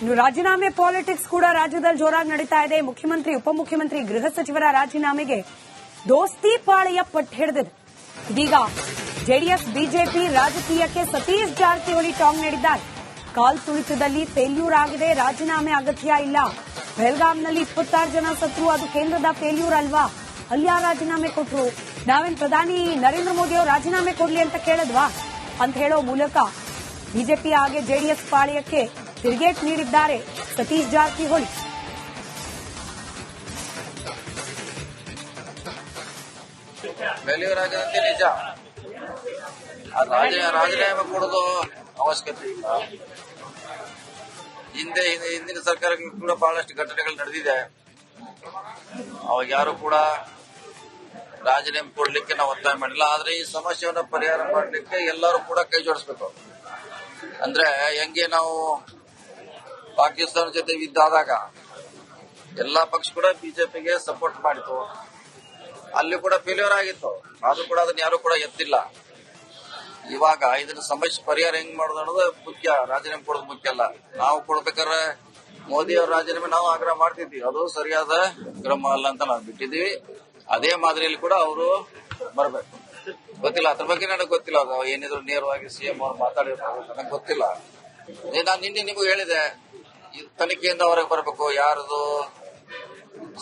ಇನ್ನು ರಾಜೀನಾಮೆ ಪಾಲಿಟಿಕ್ಸ್ ಕೂಡ ರಾಜ್ಯದಲ್ಲಿ ಜೋರಾಗಿ ನಡೀತಾ ಇದೆ. ಮುಖ್ಯಮಂತ್ರಿ ಉಪಮುಖ್ಯಮಂತ್ರಿ ಗೃಹ ಸಚಿವರ ರಾಜೀನಾಮೆಗೆ ದೋಸ್ತಿ ಪಾಳಿಯ ಪಟ್ಟು ಹಿಡಿದಿದೆ. ಇದೀಗ ಜೆಡಿಎಸ್, ಬಿಜೆಪಿ ರಾಜಕೀಯಕ್ಕೆ ಸತೀಶ್ ಜಾರಕಿಹೊಳಿ ಟಾಂಗ್ ನೀಡಿದ್ದಾರೆ. ಕಾಲ್ ತುಳಿತದಲ್ಲಿ ಫೇಲ್ಯೂರ್ ಆಗಿದೆ. ರಾಜೀನಾಮೆ ಅಗತ್ಯ ಇಲ್ಲ. ಬೆಳಗಾಂನಲ್ಲಿ ಇಪ್ಪತ್ತಾರು ಜನ ಸತ್ರು, ಅದು ಕೇಂದ್ರದ ಫೇಲ್ಯೂರ್ ಅಲ್ವಾ? ಅಲ್ಲಿ ಯಾರು ರಾಜೀನಾಮೆ ಕೊಟ್ರು? ನಾವೇನ್ ಪ್ರಧಾನಿ ನರೇಂದ್ರ ಮೋದಿ ಅವರು ರಾಜೀನಾಮೆ ಕೊಡ್ಲಿ ಅಂತ ಕೇಳಿದ್ವಾ? ಅಂತ ಹೇಳೋ ಮೂಲಕ ಬಿಜೆಪಿ ಹಾಗೆ ಜೆಡಿಎಸ್ ಪಾಳ್ಯಕ್ಕೆ ತಿರುಗೇಟ್ ನೀಡಿದ್ದಾರೆ. ಸತೀಶ್ ಜಾರಕಿಹೊಳಿ. ಆಗಿದಂತೆ ನಿಜ. ರಾಜೀನಾಮೆ ಕೊಡೋದು ಅವಶ್ಯಕತೆ ಇಲ್ಲ. ಹಿಂದೆ ಹಿಂದೆ- ಹಿಂದಿನ ಸರ್ಕಾರಗಳು ಕೂಡ ಬಹಳಷ್ಟು ಘಟನೆಗಳು ನಡೆದಿದೆ. ಅವಾಗ ಯಾರು ಕೂಡ ರಾಜೀನಾಮೆ ಕೊಡ್ಲಿಕ್ಕೆ ನಾವು ಒತ್ತಾಯ ಮಾಡಿಲ್ಲ. ಆದ್ರೆ ಈ ಸಮಸ್ಯೆಯನ್ನ ಪರಿಹಾರ ಮಾಡಲಿಕ್ಕೆ ಎಲ್ಲರೂ ಕೂಡ ಕೈ ಜೋಡಿಸ್ಬೇಕು. ಅಂದ್ರೆ ಹೆಂಗೆ ನಾವು ಪಾಕಿಸ್ತಾನ ಜೊತೆ ಯುದ್ಧ ಆದಾಗ ಎಲ್ಲಾ ಪಕ್ಷ ಕೂಡ ಬಿಜೆಪಿಗೆ ಸಪೋರ್ಟ್ ಮಾಡಿತು ಅಲ್ಲಿ ಕೂಡ ಫೇಲ್ಯೂರ್ ಆಗಿತ್ತು. ಅದು ಕೂಡ ಅದನ್ನ ಯಾರು ಕೂಡ ಎತ್ತಿಲ್ಲ. ಇವಾಗ ಇದನ್ನ ಸಮಸ್ಯೆ ಪರಿಹಾರ ಹೆಂಗ್ ಮಾಡೋದು ಅನ್ನೋದು ಮುಖ್ಯ. ರಾಜೀನಾಮೆ ಕೊಡೋದು ಮುಖ್ಯ ಅಲ್ಲ. ನಾವು ಕೊಡ್ಬೇಕಾದ್ರೆ ಮೋದಿ ಅವ್ರ ರಾಜೀನಾಮೆ ನಾವು ಆಗ್ರಹ ಮಾಡ್ತಿದ್ವಿ. ಅದು ಸರಿಯಾದ ಕ್ರಮ ಅಲ್ಲ ಅಂತ ನಾವು ಬಿಟ್ಟಿದ್ವಿ ಅದೇ ಮಾದರಿಯಲ್ಲಿ ಕೂಡ ಅವರು ಬರಬೇಕು. ಗೊತ್ತಿಲ್ಲ. ಅದ್ರ ಬಗ್ಗೆ ನನಗೆ ಗೊತ್ತಿಲ್ಲ. ಅದು ಏನಿದ್ರು ನೇರವಾಗಿ ಸಿಎಂ ಅವ್ರು ಮಾತಾಡಿರ್ಬೋದು ನನಗೆ ಗೊತ್ತಿಲ್ಲ. ನಾನು ನಿನ್ನೆ ನಿಮಗೂ ಹೇಳಿದೆ. ತನಿಖೆಯಿಂದ ಹೊರಗೆ ಬರಬೇಕು. ಯಾರದು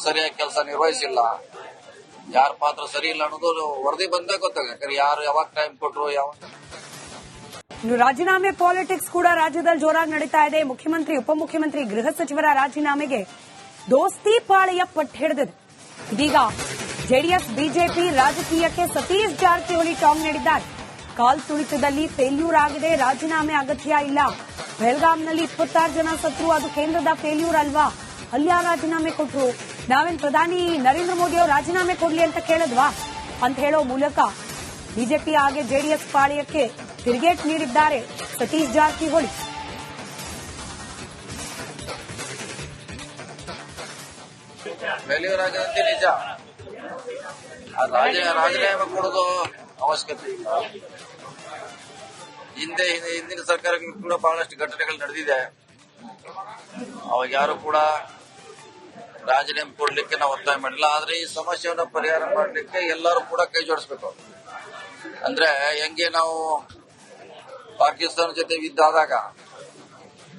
ಸರಿಯಾಗಿ ಕೆಲಸ ನಿರ್ವಹಿಸಿಲ್ಲ, ಯಾರ ಪಾತ್ರ ಸರಿ ಇಲ್ಲ ಅನ್ನೋದು ವರದಿ ಬಂದಾಗ ಗೊತ್ತಾಗುತ್ತೆ. ಯಾರು ಯಾವಾಗ ಟೈಮ್ ಕೊಟ್ರು, ಯಾವ ಇನ್ನು ರಾಜೀನಾಮೆ ಪಾಲಿಟಿಕ್ಸ್ ಕೂಡ ರಾಜ್ಯದಲ್ಲಿ ಜೋರಾಗಿ ನಡೀತಾ ಇದೆ. ಮುಖ್ಯಮಂತ್ರಿ, ಉಪಮುಖ್ಯಮಂತ್ರಿ, ಗೃಹ ಸಚಿವರ ರಾಜೀನಾಮೆಗೆ ದೋಸ್ತಿ ಪಾಳೆಯ ಪಟ್ಟು ಹಿಡಿದಿದೆ. ಇದೀಗ ಜೆಡಿಎಸ್, ಬಿಜೆಪಿ ರಾಜಕೀಯಕ್ಕೆ ಸತೀಶ್ ಜಾರಕಿಹೊಳಿ ಟಾಂಗ್ ನೀಡಿದ್ದಾರೆ. ಕಾಲ್ ತುಳಿತದಲ್ಲಿ ಫೇಲ್ಯೂರ್ ಆಗಿದೆ. ರಾಜೀನಾಮೆ ಅಗತ್ಯ ಇಲ್ಲ. ಬೆಳಗಾಂನಲ್ಲಿ ಇಪ್ಪತ್ತಾರು ಜನ ಸತ್ರು, ಅದು ಕೇಂದ್ರದ ಫೇಲ್ಯೂರ್ ಅಲ್ವಾ? ಅಲ್ಲಿ ಯಾರು ರಾಜೀನಾಮೆ ಕೊಟ್ರು. ನಾವೇನ್ ಪ್ರಧಾನಿ ನರೇಂದ್ರ ಮೋದಿ ಅವರು ರಾಜೀನಾಮೆ ಕೊಡ್ಲಿ ಅಂತ ಕೇಳಿದ್ವಾ? ಅಂತ ಹೇಳೋ ಮೂಲಕ ಬಿಜೆಪಿ ಹಾಗೆ ಜೆಡಿಎಸ್ ಪಾಳ್ಯಕ್ಕೆ ತಿರುಗೇಟ್ ನೀಡಿದ್ದಾರೆ ಸತೀಶ್ ಜಾರಕಿಹೊಳಿ. ನಿಜ. ರಾಜೀನಾಮೆ ಕೊಡೋದು ಅವಶ್ಯಕತೆ ಇಲ್ಲ. ಹಿಂದೆ ಹಿಂದೆ- ಹಿಂದಿನ ಸರ್ಕಾರಗಳು ಕೂಡ ಬಹಳಷ್ಟು ಘಟನೆಗಳು ನಡೆದಿದೆ. ಅವಾಗ ಯಾರು ಕೂಡ ರಾಜೀನಾಮೆ ಕೊಡ್ಲಿಕ್ಕೆ ನಾವು ಒತ್ತಾಯ ಮಾಡಿಲ್ಲ. ಆದ್ರೆ ಈ ಸಮಸ್ಯೆಯನ್ನ ಪರಿಹಾರ ಮಾಡಲಿಕ್ಕೆ ಎಲ್ಲರೂ ಕೂಡ ಕೈ ಜೋಡಿಸ್ಬೇಕು. ಅಂದ್ರೆ ಹೆಂಗೆ ನಾವು ಪಾಕಿಸ್ತಾನ ಜೊತೆ ಯುದ್ಧ ಆದಾಗ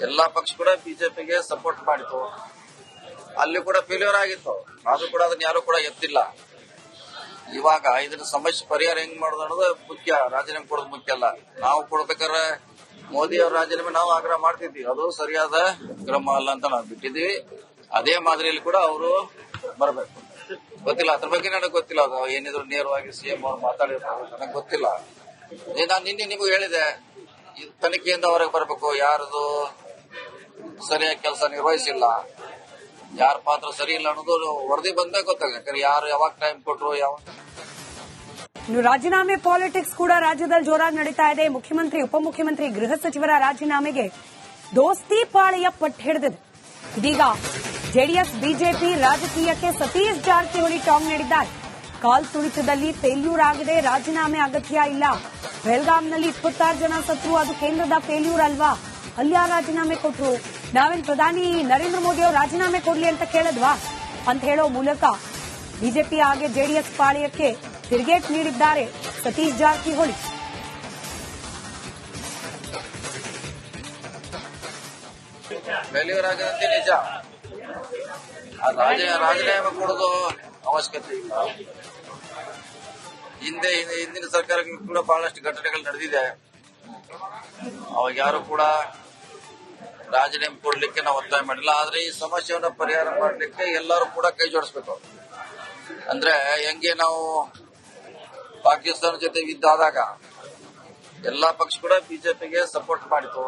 ಎಲ್ಲಾ ಪಕ್ಷ ಕೂಡ ಬಿಜೆಪಿಗೆ ಸಪೋರ್ಟ್ ಮಾಡಿತು ಅಲ್ಲಿ ಕೂಡ ಫೇಲ್ಯೂರ್ ಆಗಿತ್ತು. ಆದ್ರೂ ಕೂಡ ಅದನ್ನ ಯಾರು ಕೂಡ ಎತ್ತಿಲ್ಲ. ಇವಾಗ ಇದನ್ನ ಸಮಸ್ಯೆ ಪರಿಹಾರ ಹೆಂಗ್ ಮಾಡೋದು ಅನ್ನೋದು ಮುಖ್ಯ, ರಾಜೀನಾಮೆ ಕೊಡೋದು ಮುಖ್ಯ ಅಲ್ಲ. ನಾವು ಕೊಡ್ಬೇಕಾದ್ರೆ ಮೋದಿ ಅವ್ರ ರಾಜೀನಾಮೆ ನಾವು ಆಗ್ರಹ ಮಾಡ್ತಿದ್ವಿ. ಅದು ಸರಿಯಾದ ಕ್ರಮ ಅಲ್ಲ ಅಂತ ನಾವು ಬಿಟ್ಟಿದ್ವಿ. ಅದೇ ಮಾದರಿಯಲ್ಲಿ ಕೂಡ ಅವರು ಬರಬೇಕು. ಗೊತ್ತಿಲ್ಲ, ಅದ್ರ ಬಗ್ಗೆ ನನಗೆ ಗೊತ್ತಿಲ್ಲ ಅದು. ಏನಿದ್ರು ನೇರವಾಗಿ ಸಿಎಂ ಅವ್ರು ಮಾತಾಡಿರ್ತಾರೆ ನನಗೆ ಗೊತ್ತಿಲ್ಲ. ನಾನು ನಿನ್ನೆ ನಿಮಗೂ ಹೇಳಿದೆ ತನಿಖೆಯಿಂದ ಹೊರಗೆ ಬರಬೇಕು. ಯಾರದು ಸರಿಯಾಗಿ ಕೆಲಸ ನಿರ್ವಹಿಸಿಲ್ಲ, ಯಾರ ಪಾತ್ರ ಸರಿ ಇಲ್ಲ ಅನ್ನೋದು ವರದಿ ಬಂದಾಗ ಗೊತ್ತಾಗುತ್ತೆ. ಯಾರು ಯಾವಾಗ ಟೈಮ್ ಕೊಟ್ರು, ಯಾವ ರಾಜೀನಾಮೆ ಪಾಲಿಟಿಕ್ಸ್ ಕೂಡ ರಾಜ್ಯದಲ್ಲಿ ಜೋರಾಗಿ ನಡೀತಾ ಇದೆ. ಮುಖ್ಯಮಂತ್ರಿ, ಉಪಮುಖ್ಯಮಂತ್ರಿ, ಗೃಹ ಸಚಿವರ ರಾಜೀನಾಮೆಗೆ ದೋಸ್ತಿ ಪಾಳಿಯ ಪಟ್ಟು ಹಿಡಿದಿದೆ. ಇದೀಗ ಜೆಡಿಎಸ್, ಬಿಜೆಪಿ ರಾಜಕೀಯಕ್ಕೆ ಸತೀಶ್ ಜಾರಕಿಹೊಳಿ ಟಾಂಗ್ ನೀಡಿದ್ದಾರೆ. ಕಾಲ್ ತುಳಿತದಲ್ಲಿ ಫೇಲ್ಯೂರ್ ಆಗಿದೆ. ರಾಜೀನಾಮೆ ಅಗತ್ಯ ಇಲ್ಲ. ಬೆಳಗಾಂನಲ್ಲಿ ಇಪ್ಪತ್ತಾರು ಜನ ಸತ್ರು, ಅದು ಕೇಂದ್ರದ ಫೇಲ್ಯೂರ್ ಅಲ್ವಾ? ಅಲ್ಲಿ ರಾಜೀನಾಮೆ ಕೊಟ್ಟರು ನಾವೇನ್ ಪ್ರಧಾನಿ ನರೇಂದ್ರ ಮೋದಿ ಅವರು ರಾಜೀನಾಮೆ ಕೊಡ್ಲಿ ಅಂತ ಕೇಳಿದ್ವಾ? ಅಂತ ಹೇಳೋ ಮೂಲಕ ಬಿಜೆಪಿ ಹಾಗೆ ಜೆಡಿಎಸ್ ಪಾಳ್ಯಕ್ಕೆ ತಿರುಗೇಟ್ ನೀಡಿದ್ದಾರೆ. ಸತೀಶ್ ಜಾರಕಿಹೊಳಿ. ನಿಜ. ರಾಜೀನಾಮೆ ಕೊಡೋದು ಅವಶ್ಯಕತೆ ಇಲ್ಲ. ಹಿಂದೆ ಹಿಂದೆ- ಹಿಂದಿನ ಸರ್ಕಾರಗಳು ಕೂಡ ಬಹಳಷ್ಟು ಘಟನೆಗಳು ನಡೆದಿದೆ. ಅವಾಗ ಯಾರು ಕೂಡ ರಾಜೀನಾಮೆ ಕೊಡಲಿಕ್ಕೆ ನಾವು ಒತ್ತಾಯ ಮಾಡಿಲ್ಲ. ಆದ್ರೆ ಈ ಸಮಸ್ಯೆಯನ್ನ ಪರಿಹಾರ ಮಾಡಲಿಕ್ಕೆ ಎಲ್ಲರೂ ಕೂಡ ಕೈ ಜೋಡಿಸ್ಬೇಕು. ಅಂದ್ರೆ ಹೆಂಗೆ ನಾವು ಪಾಕಿಸ್ತಾನ ಜೊತೆ ಇದ್ದಾದಾಗ ಎಲ್ಲಾ ಪಕ್ಷ ಕೂಡ ಬಿಜೆಪಿಗೆ ಸಪೋರ್ಟ್ ಮಾಡಿತು.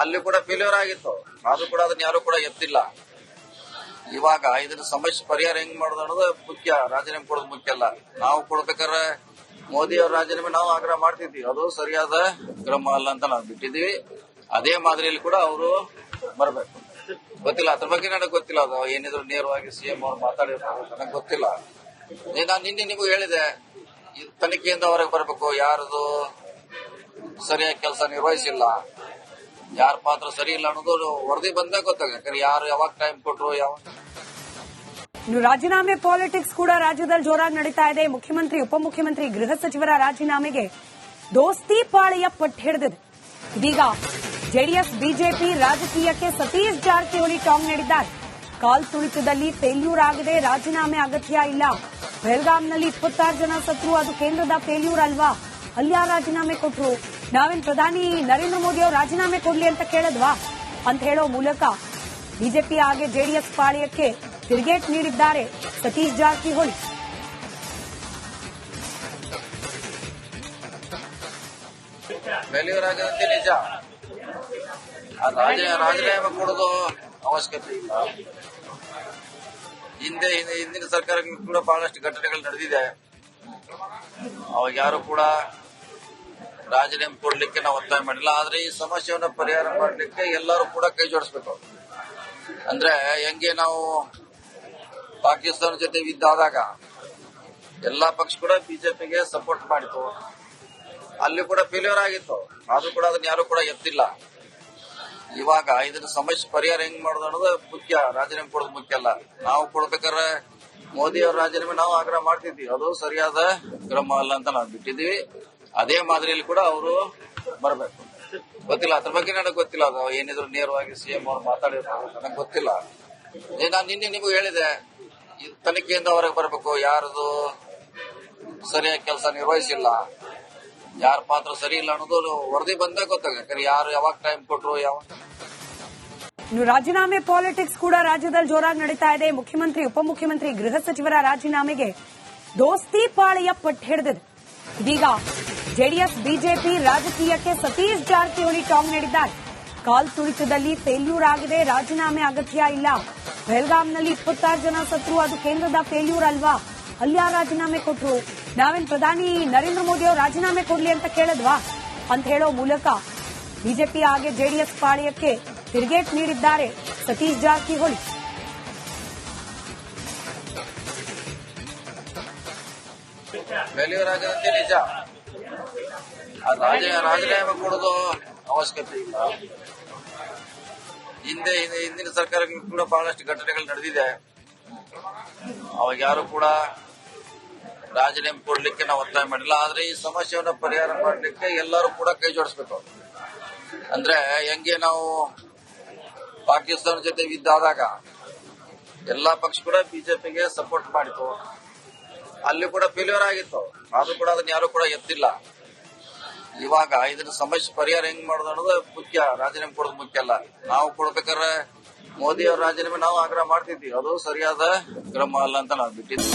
ಅಲ್ಲಿ ಕೂಡ ಫೇಲ್ಯೂರ್ ಆಗಿತ್ತು. ಅದು ಕೂಡ ಅದನ್ನ ಯಾರು ಕೂಡ ಎತ್ತಿಲ್ಲ. ಇವಾಗ ಇದನ್ನ ಸಮಸ್ಯೆ ಪರಿಹಾರ ಹೆಂಗ್ ಮಾಡೋದು ಅನ್ನೋದು ಮುಖ್ಯ. ರಾಜೀನಾಮೆ ಕೊಡೋದು ಮುಖ್ಯ ಅಲ್ಲ. ನಾವು ಕೊಡ್ಬೇಕಾದ್ರೆ ಮೋದಿ ಅವ್ರ ರಾಜೀನಾಮೆ ನಾವು ಆಗ್ರಹ ಮಾಡ್ತಿದ್ವಿ. ಅದು ಸರಿಯಾದ ಕ್ರಮ ಅಲ್ಲ ಅಂತ ನಾವು ಬಿಟ್ಟಿದ್ವಿ ಅದೇ ಮಾದರಿಯಲ್ಲಿ ಕೂಡ ಅವರು ಬರಬೇಕು. ಗೊತ್ತಿಲ್ಲ. ಅದ್ರ ಬಗ್ಗೆ ನನಗೆ ಗೊತ್ತಿಲ್ಲ. ಅದು ಏನಿದ್ರು ನೇರವಾಗಿ ಸಿಎಂ ಅವ್ರು ಮಾತಾಡಿರ್ತಾರೆ ನನಗೆ ಗೊತ್ತಿಲ್ಲ. ನಾನು ನಿನ್ನೆ ನಿಮಗೂ ಹೇಳಿದೆ. ತನಿಖೆಯಿಂದ ಹೊರಗೆ ಬರಬೇಕು. ಯಾರದು ಸರಿಯಾಗಿ ಕೆಲಸ ನಿರ್ವಹಿಸಿಲ್ಲ, ಯಾರ ಪಾತ್ರ ಸರಿ ಇಲ್ಲ ಅನ್ನೋದು ವರದಿ ಬಂದಾಗ ಗೊತ್ತಾಗ ಯಾರು ಯಾವಾಗ ಟೈಮ್ ಕೊಟ್ರು, ಯಾವ ರಾಜೀನಾಮೆ ಪಾಲಿಟಿಕ್ಸ್ ಕೂಡ ರಾಜ್ಯದಲ್ಲಿ ಜೋರಾಗಿ ನಡೀತಾ ಇದೆ. ಮುಖ್ಯಮಂತ್ರಿ, ಉಪಮುಖ್ಯಮಂತ್ರಿ, ಗೃಹ ಸಚಿವರ ರಾಜೀನಾಮೆಗೆ ದೋಸ್ತಿ ಪಾಳಿಯ ಪಟ್ಟು ಹಿಡಿದಿದೆ. ಇದೀಗ ಜೆಡಿಎಸ್, ಬಿಜೆಪಿ ರಾಜಕೀಯಕ್ಕೆ ಸತೀಶ್ ಜಾರಕಿಹೊಳಿ ಟಾಂಗ್ ನೀಡಿದ್ದಾರೆ. ಕಾಲ್ ತುಳಿತದಲ್ಲಿ ಫೇಲ್ಯೂರ್ ಆಗಿದೆ ರಾಜೀನಾಮೆ ಅಗತ್ಯ ಇಲ್ಲ. ಬೆಳಗಾಂನಲ್ಲಿ ಇಪ್ಪತ್ತಾರು ಜನ ಸತ್ರು, ಅದು ಕೇಂದ್ರದ ಫೇಲ್ಯೂರ್ ಅಲ್ವಾ? ಅಲ್ಲಿ ರಾಜೀನಾಮೆ ಕೊಟ್ರು? ನಾವೇನ್ ಪ್ರಧಾನಿ ನರೇಂದ್ರ ಮೋದಿ ಅವರು ರಾಜೀನಾಮೆ ಕೊಡ್ಲಿ ಅಂತ ಕೇಳದ್ವಾ? ಅಂತ ಹೇಳೋ ಮೂಲಕ ಬಿಜೆಪಿ ಹಾಗೆ ಜೆಡಿಎಸ್ ಪಾಳ್ಯಕ್ಕೆ ತಿರುಗೇಟ್ ನೀಡಿದ್ದಾರೆ ಸತೀಶ್ ಜಾರಕಿಹೊಳಿ. ಫೇಲ್ಯೂರ್ ಆಗದಂತೆ ನಿಜ. ರಾಜೀನಾಮೆ ಕೊಡೋದು ಅವಶ್ಯಕತೆ ಇಲ್ಲ. ಹಿಂದೆ ಹಿಂದೆ- ಹಿಂದಿನ ಸರ್ಕಾರ ಕೂಡ ಬಹಳಷ್ಟು ಘಟನೆಗಳು ನಡೆದಿದೆ. ಅವಾಗ ಯಾರು ಕೂಡ ರಾಜೀನಾಮೆ ಕೊಡ್ಲಿಕ್ಕೆ ನಾವು ಒತ್ತಾಯ ಮಾಡಿಲ್ಲ. ಆದ್ರೆ ಈ ಸಮಸ್ಯೆಯನ್ನು ಪರಿಹಾರ ಮಾಡಲಿಕ್ಕೆ ಎಲ್ಲರೂ ಕೂಡ ಕೈ ಜೋಡಿಸ್ಬೇಕು. ಅಂದ್ರೆ ಹೆಂಗೆ ನಾವು ಪಾಕಿಸ್ತಾನ ಜೊತೆ ಯುದ್ಧ ಆದಾಗ ಎಲ್ಲಾ ಪಕ್ಷ ಕೂಡ ಬಿಜೆಪಿಗೆ ಸಪೋರ್ಟ್ ಮಾಡಿತು ಅಲ್ಲಿ ಕೂಡ ಫೇಲ್ಯೂರ್ ಆಗಿತ್ತು. ಆದ್ರೂ ಕೂಡ ಅದನ್ನ ಯಾರು ಕೂಡ ಎತ್ತಿಲ್ಲ. ಇವಾಗ ಇದನ್ನ ಸಮಸ್ಯೆ ಪರಿಹಾರ ಹೆಂಗ್ ಮಾಡೋದು ಅನ್ನೋದು ಮುಖ್ಯ, ರಾಜೀನಾಮೆ ಕೊಡೋದು ಮುಖ್ಯ ಅಲ್ಲ. ನಾವು ಕೊಡ್ಬೇಕಾದ್ರೆ ಮೋದಿ ಅವ್ರ ರಾಜೀನಾಮೆ ನಾವು ಆಗ್ರಹ ಮಾಡ್ತಿದ್ವಿ. ಅದು ಸರಿಯಾದ ಕ್ರಮ ಅಲ್ಲ ಅಂತ ನಾವು ಬಿಟ್ಟಿದ್ವಿ ಅದೇ ಮಾದರಿಯಲ್ಲಿ ಕೂಡ ಅವರು ಬರಬೇಕು. ಗೊತ್ತಿಲ್ಲ, ಅದ್ರ ಬಗ್ಗೆ ನನಗೆ ಗೊತ್ತಿಲ್ಲ. ಅದು ಏನಿದ್ರು ನೇರವಾಗಿ ಸಿಎಂ ಅವ್ರು ಮಾತಾಡಿದ್ರು ನನಗೆ ಗೊತ್ತಿಲ್ಲ. ನಾನು ನಿನ್ನೆ ನಿಮಗೂ ಹೇಳಿದೆ ತನಿಖೆಯಿಂದ ಹೊರಗೆ ಬರಬೇಕು. ಯಾರದು ಸರಿಯಾಗಿ ಕೆಲಸ ನಿರ್ವಹಿಸಿಲ್ಲ. ಯಾರ ಪಾತ್ರ ಸರಿ ಇಲ್ಲ ಅನ್ನೋದು ವರದಿ ಬಂದಾಗ ಗೊತ್ತಾಗ ಯಾರು ಯಾವಾಗ ಟೈಮ್ ಕೊಟ್ರು ಯಾವ ಇನ್ನು ರಾಜೀನಾಮೆ ಪಾಲಿಟಿಕ್ಸ್ ಕೂಡ ರಾಜ್ಯದಲ್ಲಿ ಜೋರಾಗಿ ನಡೀತಾ ಇದೆ. ಮುಖ್ಯಮಂತ್ರಿ, ಉಪಮುಖ್ಯಮಂತ್ರಿ, ಗೃಹ ಸಚಿವರ ರಾಜೀನಾಮೆಗೆ ದೋಸ್ತಿ ಪಾಳಿಯ ಪಟ್ಟ ಹಿಡಿದಿದೆ. ಇದೀಗ ಜೆಡಿಎಸ್, ಬಿಜೆಪಿ ರಾಜಕೀಯಕ್ಕೆ ಸತೀಶ್ ಜಾರಕಿಹೊಳಿ ಟಾಂಗ್ ನೀಡಿದ್ದಾರೆ. ಕಾಲ್ ತುಳಿತದಲ್ಲಿ ಫೇಲ್ಯೂರ್ ಆಗಿದೆ. ರಾಜೀನಾಮೆ ಅಗತ್ಯ ಇಲ್ಲ. ಬೆಳಗಾಂನಲ್ಲಿ ಇಪ್ಪತ್ತಾರು ಜನ ಸತ್ರು, ಅದು ಕೇಂದ್ರದ ಫೇಲ್ಯೂರ್ ಅಲ್ವಾ? ಅಲ್ಲಿ ರಾಜೀನಾಮೆ ಕೊಟ್ರು. ನಾವೇನ್ ಪ್ರಧಾನಿ ನರೇಂದ್ರ ಮೋದಿ ಅವರು ರಾಜೀನಾಮೆ ಕೊಡ್ಲಿ ಅಂತ ಕೇಳದ್ವಾ? ಅಂತ ಹೇಳೋ ಮೂಲಕ ಬಿಜೆಪಿ ಹಾಗೆ ಜೆಡಿಎಸ್ ಪಾಳ್ಯಕ್ಕೆ ತಿರುಗೇಟ್ ನೀಡಿದ್ದಾರೆ ಸತೀಶ್ ಜಾರಕಿಹೊಳಿ. ನಿಜ. ರಾಜೀನಾಮೆ ಕೊಡೋದು ಅವಶ್ಯಕತೆ ಇಲ್ಲ. ಹಿಂದೆ, ಹಿಂದೆ- ಹಿಂದಿನ ಸರ್ಕಾರಕ್ಕೆ ಕೂಡ ಬಹಳಷ್ಟು ಘಟನೆಗಳು ನಡೆದಿದೆ. ಅವಾಗ ಯಾರು ಕೂಡ ರಾಜೀನಾಮೆ ಕೊಡ್ಲಿಕ್ಕೆ ನಾವು ಒತ್ತಾಯ ಮಾಡಿಲ್ಲ. ಆದ್ರೆ ಈ ಸಮಸ್ಯೆಯನ್ನು ಪರಿಹಾರ ಮಾಡ್ಲಿಕ್ಕೆ ಎಲ್ಲರೂ ಕೂಡ ಕೈ ಜೋಡಿಸ್ಬೇಕು. ಅಂದ್ರೆ ಹೆಂಗೆ ನಾವು ಪಾಕಿಸ್ತಾನ ಜೊತೆ ಇದ್ದಾದಾಗ ಎಲ್ಲಾ ಪಕ್ಷ ಕೂಡ ಬಿಜೆಪಿಗೆ ಸಪೋರ್ಟ್ ಮಾಡಿತು. ಅಲ್ಲಿ ಕೂಡ ಫೇಲ್ಯೂರ್ ಆಗಿತ್ತು. ಆದ್ರೂ ಕೂಡ ಅದನ್ನ ಯಾರು ಕೂಡ ಎತ್ತಿಲ್ಲ. ಇವಾಗ ಇದನ್ನ ಸಮಸ್ಯೆ ಪರಿಹಾರ ಹೆಂಗ್ ಮಾಡೋದು ಅನ್ನೋದು ಮುಖ್ಯ. ರಾಜೀನಾಮೆ ಕೊಡೋದು ಮುಖ್ಯ ಅಲ್ಲ. ನಾವು ಕೊಡ್ಬೇಕಾದ್ರೆ ಮೋದಿ ಅವ್ರ ರಾಜೀನಾಮೆ ನಾವು ಆಗ್ರಹ ಮಾಡ್ತಿದ್ವಿ. ಅದು ಸರಿಯಾದ ಕ್ರಮ ಅಲ್ಲ ಅಂತ ನಾವು ಬಿಟ್ಟಿದ್ವಿ.